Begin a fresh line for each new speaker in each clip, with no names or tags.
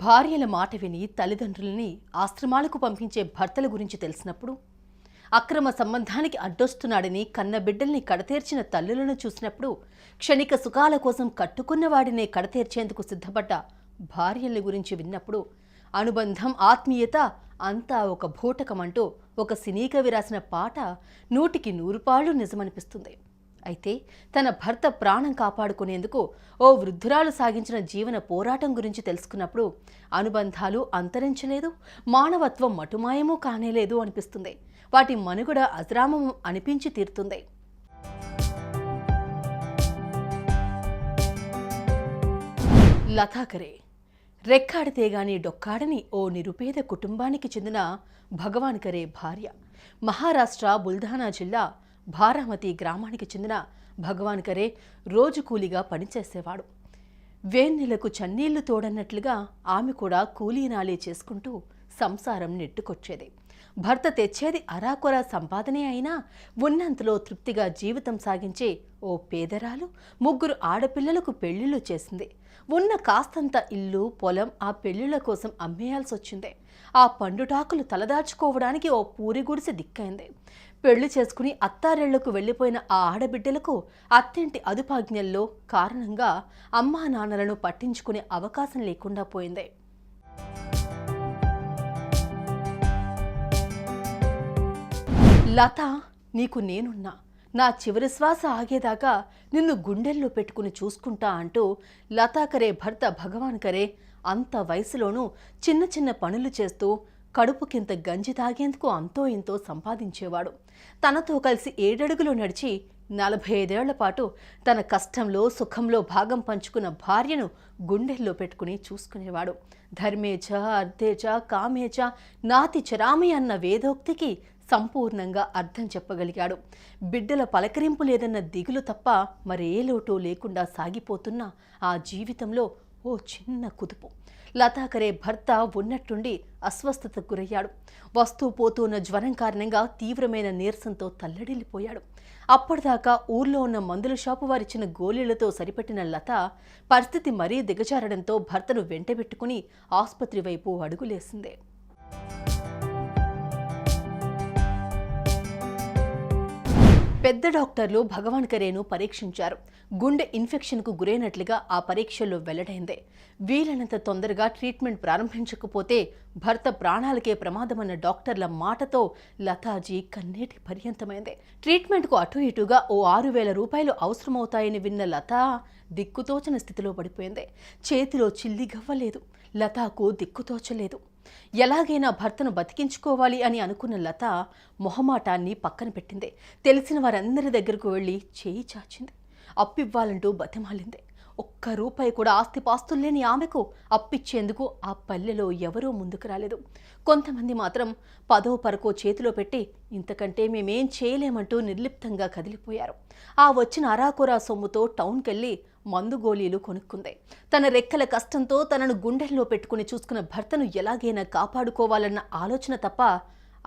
భార్యల మాట విని తల్లిదండ్రులని ఆశ్రమాలకు పంపించే భర్తల గురించి తెలిసినప్పుడు అక్రమ సంబంధానికి అడ్డొస్తున్నాడని కన్న బిడ్డల్ని కడతేర్చిన తల్లులను చూసినప్పుడు క్షణిక సుఖాల కోసం కట్టుకున్న వాడినే కడతేర్చేందుకు సిద్ధపడ్డ భార్యల గురించి విన్నప్పుడు అనుబంధం ఆత్మీయత అంతా ఒక భూటకమంటూ ఒక సినీ కవి రాసిన పాట నూటికి నూరుపాళ్ళు నిజమనిపిస్తుంది. అయితే తన భర్త ప్రాణం కాపాడుకునేందుకు ఓ వృద్ధురాలు సాగించిన జీవన పోరాటం గురించి తెలుసుకున్నప్పుడు అనుబంధాలు అంతరించలేదు మానవత్వం మటుమాయమూ కానేలేదు అనిపిస్తుంది. వాటి మనుగడ అజరామం అనిపించి తీరుతుంది. లతాకరే రెక్కాడితే గాని డొక్కాడని ఓ నిరుపేద కుటుంబానికి చెందిన భగవాన్ కరే భార్య. మహారాష్ట్ర బుల్ధానా జిల్లా భారామతి గ్రామానికి చెందిన భగవాన్ కరే రోజు కూలిగా పనిచేసేవాడు. వేన్నెలకు చన్నీళ్ళు తోడన్నట్లుగా ఆమె కూడా కూలీనాలే చేసుకుంటూ సంసారం నెట్టుకొచ్చేది. భర్త తెచ్చేది అరాకొరా సంపాదనే అయినా ఉన్నంతలో తృప్తిగా జీవితం సాగించే ఓ పేదరాలు ముగ్గురు ఆడపిల్లలకు పెళ్ళిళ్ళు చేసింది. ఉన్న కాస్తంత ఇల్లు పొలం ఆ పెళ్ళిళ్ళ కోసం అమ్మేయాల్సి వచ్చింది ఆ పండుటాకులు తలదాచుకోవడానికి ఓ పూరి గుడిసె దిక్కైంది. పెళ్ళి చేసుకుని అత్తారేళ్ళకు వెళ్ళిపోయిన ఆ ఆడబిడ్డలకు అత్తింటి అదుపాజ్ఞల్లో కారణంగా అమ్మా నాన్నలను పట్టించుకునే అవకాశం లేకుండా పోయింది. లత నీకు నేనున్నా. నా చివరి శ్వాస ఆగేదాకా నిన్ను గుండెల్లో పెట్టుకుని చూసుకుంటా అంటూ లతాకరే భర్త భగవాన్ కరే అంత వయసులోనూ చిన్న చిన్న పనులు చేస్తూ కడుపుకింత గంజి తాగేందుకు అంతో ఇంతో సంపాదించేవాడు. తనతో కలిసి ఏడడుగులు నడిచి నలభై ఐదేళ్ళ పాటు తన కష్టంలో సుఖంలో భాగం పంచుకున్న భార్యను గుండెల్లో పెట్టుకుని చూసుకునేవాడు. ధర్మేచ అర్థేచ కామేచ నాతి చరామి అన్న వేదోక్తికి సంపూర్ణంగా అర్థం చెప్పగలిగాడు. బిడ్డల పలకరింపు లేదన్న దిగులు తప్ప మరే లోటు లేకుండా సాగిపోతున్న ఆ జీవితంలో ఓ చిన్న కుదుపు. లతాకరే భర్త ఉన్నట్టుండి అస్వస్థతకు గురయ్యాడు. వస్తూ పోతున్న జ్వరం కారణంగా తీవ్రమైన నీరసంతో తల్లడిల్లిపోయాడు. అప్పటిదాకా ఊర్లో ఉన్న మందుల షాపు వారిచ్చిన గోళీలతో సరిపెట్టిన లత పరిస్థితి మరీ దిగజారడంతో భర్తను వెంటబెట్టుకుని ఆసుపత్రి వైపు అడుగులేసిందే. పెద్ద డాక్టర్లు భగవాన్ కరేను పరీక్షించారు. గుండె ఇన్ఫెక్షన్కు గురైనట్లుగా ఆ పరీక్షల్లో వెల్లడైంది. వీలైనంత తొందరగా ట్రీట్మెంట్ ప్రారంభించకపోతే భర్త ప్రాణాలకే ప్రమాదమన్న డాక్టర్ల మాటతో లతాజీ కన్నీటి పర్యంతమైంది. ట్రీట్మెంట్కు అటు ఇటుగా ఓ ఆరు వేల రూపాయలు అవసరమవుతాయని విన్న లతా దిక్కుతోచని స్థితిలో పడిపోయింది. చేతిలో చిల్లి గవ్వలేదు. లతాకు దిక్కుతోచలేదు. ఎలాగైనా భర్తను బతికించుకోవాలి అని అనుకున్న లత మొహమాటాన్ని పక్కన పెట్టింది. తెలిసిన వారందరి దగ్గరకు వెళ్ళి చేయి చాచింది. అప్పివ్వాలంటూ బతిమాలింది. ఒక్క రూపాయి కూడా ఆస్తిపాస్తులు లేని ఆమెకు అప్పిచ్చేందుకు ఆ పల్లెలో ఎవరూ ముందుకు రాలేదు. కొంతమంది మాత్రం పదో పరకో చేతిలో పెట్టి ఇంతకంటే మేమేం చేయలేమంటూ నిర్లిప్తంగా కదిలిపోయారు. ఆ వచ్చిన అరాకొరా సొమ్ముతో టౌన్కెళ్ళి మందు గోళీలు కొనుక్కుంది. తన రెక్కల కష్టంతో తనను గుండెల్లో పెట్టుకుని చూసుకున్న భర్తను ఎలాగైనా కాపాడుకోవాలన్న ఆలోచన తప్ప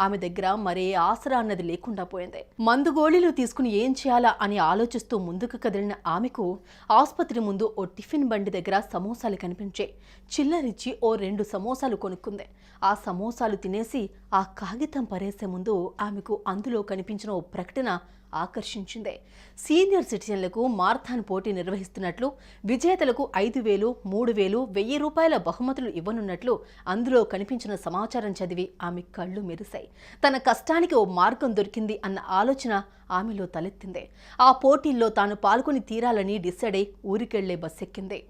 ఆమె దగ్గర మరే ఆసరా అన్నది లేకుండా పోయింది. మందు గోళీలు తీసుకుని ఏం చేయాలా అని ఆలోచిస్తూ ముందుకు కదిలిన ఆమెకు ఆసుపత్రి ముందు ఓ టిఫిన్ బండి దగ్గర సమోసాలు కనిపించే చిల్లరిచ్చి ఓ రెండు సమోసాలు కొనుక్కుంది. ఆ సమోసాలు తినేసి ఆ కాగితం పరేసే ముందు ఆమెకు అందులో కనిపించిన ఓ ప్రకటన ఆకర్షించింది. సీనియర్ సిటిజన్లకు మార్థాన్ పోటీ నిర్వహిస్తున్నట్లు విజేతలకు ఐదు వేలు మూడు వేలు వెయ్యి రూపాయల బహుమతులు ఇవ్వనున్నట్లు అందులో కనిపించిన సమాచారం చదివి ఆమె కళ్ళు మెరిశాయి. తన కష్టానికి ఓ మార్గం దొరికింది అన్న ఆలోచన ఆమెలో తలెత్తింది. ఆ పోటీల్లో తాను పాల్గొని తీరాలని డిసైడ్ అయి ఊరికెళ్ళే బస్సెక్కింది.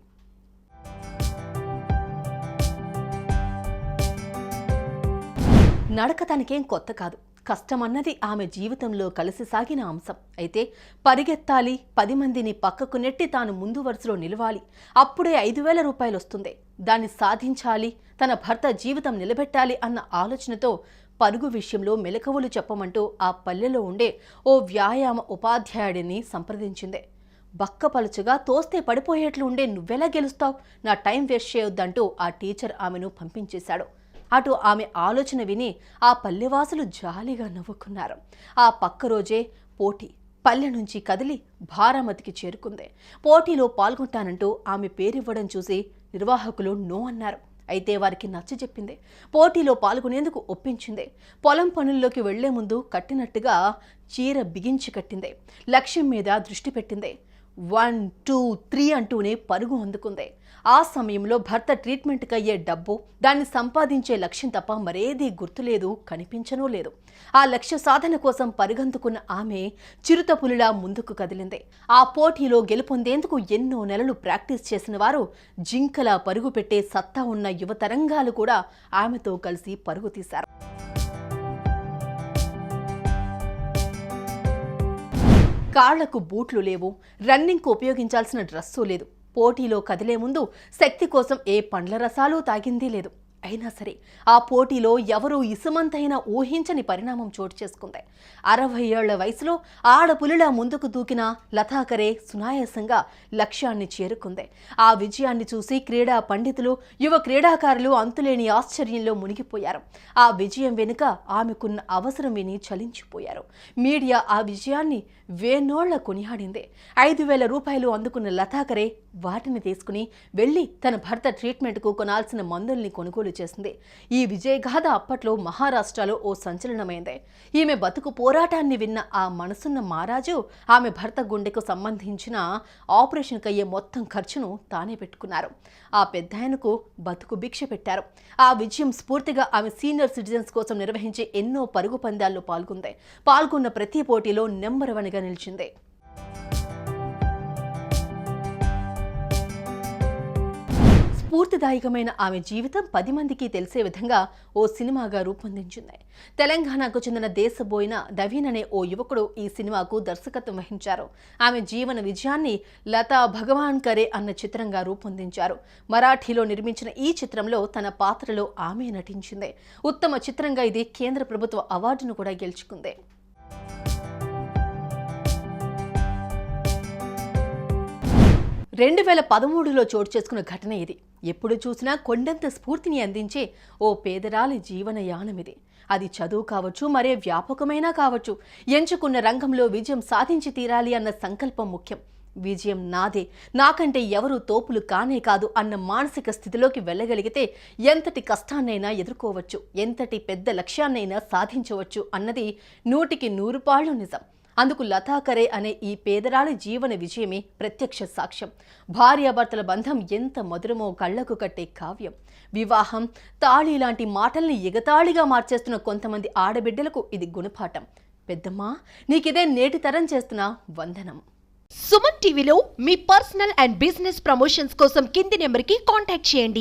నడక తనకేం కొత్త కాదు. కష్టమన్నది ఆమె జీవితంలో కలిసి సాగిన అంశం. అయితే పరిగెత్తాలి పది మందిని పక్కకు నెట్టి తాను ముందు వరుసలో నిలవాలి. అప్పుడే ఐదు వేల రూపాయలు వస్తుంది. దాన్ని సాధించాలి తన భర్త జీవితం నిలబెట్టాలి అన్న ఆలోచనతో పరుగు విషయంలో మెలకువలు చెప్పమంటూ ఆ పల్లెలో ఉండే ఓ వ్యాయామ ఉపాధ్యాయుడిని సంప్రదించింది. బక్కపలుచుగా తోస్తే పడిపోయేట్లు ఉండే నువ్వెలా గెలుస్తావు? నా టైం వేస్ట్ చేయొద్దంటూ ఆ టీచర్ ఆమెను పంపించేశాడు. అటు ఆమె ఆలోచన విని ఆ పల్లెవాసులు జాలిగా నవ్వుకున్నారు. ఆ పక్క రోజే పోటీ పల్లె నుంచి కదిలి భారామతికి చేరుకుంది. పోటీలో పాల్గొంటానంటూ ఆమె పేరివ్వడం చూసి నిర్వాహకులు నో అన్నారు. అయితే వారికి నచ్చ చెప్పింది. పోటీలో పాల్గొనేందుకు ఒప్పించింది. పొలం పనుల్లోకి వెళ్ళే ముందు కట్టినట్టుగా చీర బిగించి కట్టింది. లక్ష్యం మీద దృష్టి పెట్టింది. వన్ టూ త్రీ అంటూనే పరుగు అందుకుంది. ఆ సమయంలో భర్త ట్రీట్మెంట్కి అయ్యే డబ్బు దాన్ని సంపాదించే లక్ష్యం తప్ప మరేదీ గుర్తులేదు కనిపించనూ లేదు. ఆ లక్ష్య సాధన కోసం పరుగందుకున్న ఆమె చిరుతపులిలా ముందుకు కదిలింది. ఆ పోటీలో గెలుపొందేందుకు ఎన్నో నెలలు ప్రాక్టీస్ చేసిన వారు జింకలా పరుగు పెట్టే సత్తా ఉన్న యువతరంగాలు కూడా ఆమెతో కలిసి పరుగు తీశారు. కాళ్ళకు బూట్లు లేవు రన్నింగ్కు ఉపయోగించాల్సిన డ్రస్సు లేదు. పోటీలో కదిలే ముందు శక్తి కోసం ఏ పండ్ల రసాలు తాగిందీ లేదు. అయినా సరే ఆ పోటీలో ఎవరూ ఇసుమంతైనా ఊహించని పరిణామం చోటు చేసుకుంది. అరవై ఏళ్ళ వయసులో ఆడపులిలా ముందుకు దూకిన లతాకరే సునాయాసంగా లక్ష్యాన్ని చేరుకుంది. ఆ విజయాన్ని చూసి క్రీడా పండితులు యువ క్రీడాకారులు అంతులేని ఆశ్చర్యంలో మునిగిపోయారు. ఆ విజయం వెనుక ఆమెకున్న అవసరం విని చలించిపోయారు. మీడియా ఆ విజయాన్ని వేనోళ్ళ కొనియాడింది. ఐదు వేల రూపాయలు అందుకున్న లతాకరే వాటిని తీసుకుని వెళ్ళి తన భర్త ట్రీట్మెంట్కు కొనాల్సిన మందుల్ని కొనుగోలు చేసింది. ఈ విజయగాథ అప్పట్లో మహారాష్ట్రలో ఓ సంచలనమైంది. ఈమె బతుకు పోరాటాన్ని విన్న ఆ మనసున్న మహారాజు ఆమె భర్త గుండెకు సంబంధించిన ఆపరేషన్కి అయ్యే మొత్తం ఖర్చును తానే పెట్టుకున్నారు. ఆ పెద్దాయనకు బతుకు భిక్ష పెట్టారు. ఆ విజయం స్ఫూర్తిగా ఆమె సీనియర్ సిటిజన్స్ కోసం నిర్వహించే ఎన్నో పరుగు పందాల్లో పాల్గొంది. పాల్గొన్న ప్రతి పోటీలో నెంబర్ వన్గా నిలిచింది. స్ఫూర్తిదాయకమైన ఆమె జీవితం పది మందికి తెలిసే విధంగా ఓ సినిమాగా రూపొందించింది. తెలంగాణకు చెందిన దేశబోయిన దవీన్ అనే ఓ యువకుడు ఈ సినిమాకు దర్శకత్వం వహించారు. ఆమె జీవన విజయాన్ని లతా భగవాన్ కరే అన్న చిత్రంగా రూపొందించారు. మరాఠీలో నిర్మించిన ఈ చిత్రంలో తన పాత్రలో ఆమె నటించింది. ఉత్తమ చిత్రంగా ఇది కేంద్ర ప్రభుత్వ అవార్డును కూడా గెలుచుకుంది. రెండు వేల పదమూడులో చోటు చేసుకున్న ఘటన ఇది. ఎప్పుడు చూసినా కొండంత స్ఫూర్తిని అందించే ఓ పేదరాలి జీవన యానం ఇది. అది చదువు కావచ్చు మరే వ్యాపకమైనా కావచ్చు ఎంచుకున్న రంగంలో విజయం సాధించి తీరాలి అన్న సంకల్పం ముఖ్యం. విజయం నాదే. నాకంటే ఎవరు తోపులు కానే కాదు అన్న మానసిక స్థితిలోకి వెళ్ళగలిగితే ఎంతటి కష్టాన్నైనా ఎదుర్కోవచ్చు ఎంతటి పెద్ద లక్ష్యాన్నైనా సాధించవచ్చు అన్నది నూటికి నూరు పాళ్ళు నిజం. అందుకు లతాకరే అనే ఈ పేదరాలి జీవన విజయమే ప్రత్యక్ష సాక్ష్యం. భార్యాభర్తల బంధం ఎంత మధురమో కళ్ళకు కట్టే కావ్యం. వివాహం తాళి లాంటి మాటల్ని ఎగతాళిగా మార్చేస్తున్న కొంతమంది ఆడబిడ్డలకు ఇది గుణపాఠం. పెద్దమ్మా నీకిదే నేటి తరం చేస్తున్న వందనం.
సుమన్ టీవీలో మీ పర్సనల్ అండ్ బిజినెస్ ప్రమోషన్స్ కోసం కింది నెంబర్కి కాంటాక్ట్ చేయండి.